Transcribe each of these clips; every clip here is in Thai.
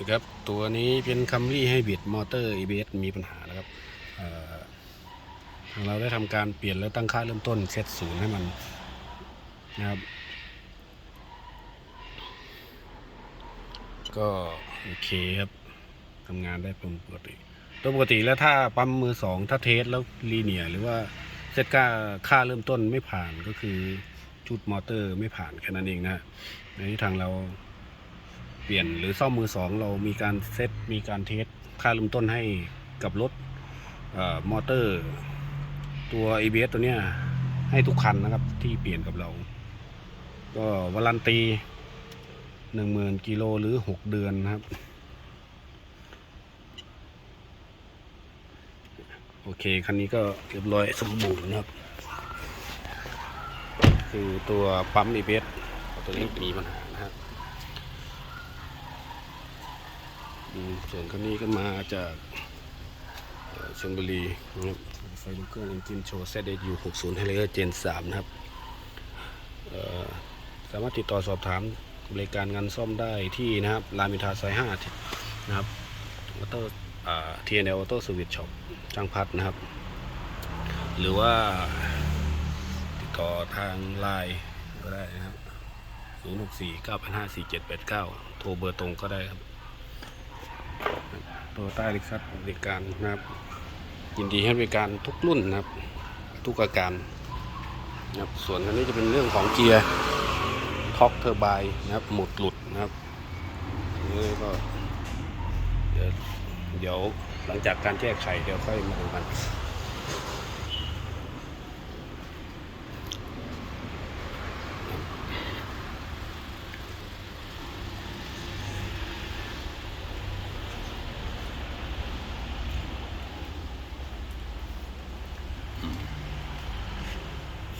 นะครับตัวนี้เป็นคัมรี่ให้บิดมอเตอร์ ABS มีปัญหานะครับเอ่อทางเราได้ทำการเปลี่ยนแล้วตั้งค่าเริ่มต้นเซตศูนย์ให้มันนะครับ ก็โอเคครับทำงานได้เป็นปกติโดยปกติแล้วถ้าปั๊มมือสองถ้าเทสแล้วลีเนียหรือว่าเซตค่าค่าเริ่มต้นไม่ผ่านก็คือชุดมอเตอร์ไม่ผ่านแค่นั้นเองนะฮะในที่ทางเรา ปลี่ยนหรือซ่อมมือสองเรามีการเซตมีการเทสค่าเริ่มต้นให้กับรถมอเตอร์ ตัว ABS ตัวเนี้ยให้ทุกคันนะครับที่เปลี่ยนกับเรา ก็วารันตีหนึ่งหมื่นกิโลหรือหกเดือนนะครับ โอเค คันนี้ก็เรียบร้อยสมบูรณ์นะครับ คือตัวปั๊มอีเบสตัวนี้มีปัญหา ส่วนคันนี้ก็มาจากเอ่อชลบุรีนะครับไฟลุกเกอร์เอนจินโชว์เซดยูหกศูนย์ไฮเลอร์เจนสามนะครับ สามารถติดต่อสอบถามบริการงานซ่อมได้ที่นะครับรามอินทราซอยห้านะครับออโต้ทีเอ็นเอลออโต้สวิตช็อปช่างพัดนะครับ หรือว่าติดต่อทางไลน์ก็ได้นะครับ 0 6 4 954789 โทรเบอร์ตรงก็ได้ครับ โตโยต้าลิกซัสบริการนะครับ ยินดีให้บริการทุกรุ่นนะครับ ทุกอาการนะครับส่วนอันนี้จะเป็นเรื่องของเกียร์ท็อกเทอร์ไบนะครับ หมดหลุดนะครับนี่ก็เดี๋ยวเดี๋ยวหลังจากการแก้ไขเดี๋ยวค่อยมาดูกัน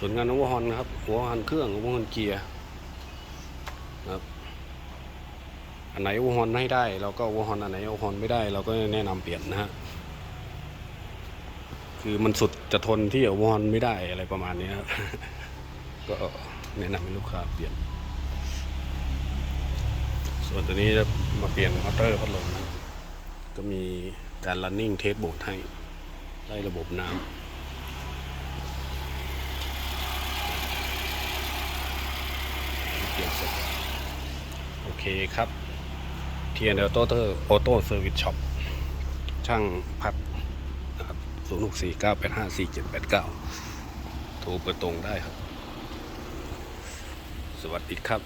ส่วนงานหัวฮอนนะครับหัวฮอนเครื่องหัวฮอนเกียร์นะครับอันไหนโอฮอนให้ได้เราก็โอฮอนอันไหนโอฮอนไม่ได้เราก็แนะนำเปลี่ยนนะฮะคือมันสุดจะทนที่โอฮอนไม่ได้อะไรประมาณนี้ครับก็แนะนำให้ลูกค้าเปลี่ยน ส่วนตัวนี้จะมาเปลี่ยนมอเตอร์พัดลมนะก็มีการ running test board ให้ไล่ระบบน้ำเปลี่ยนเสร็จ โโอเคครับเทียนเดลโตเตอร์โอโต้เซอร์วิสช็อปช่างพัดศูนย์หกสี่เก้าแปดห้าสี่เจ็ดแปดเก้าโทรไปตรงได้ครับ สวัสดีครับ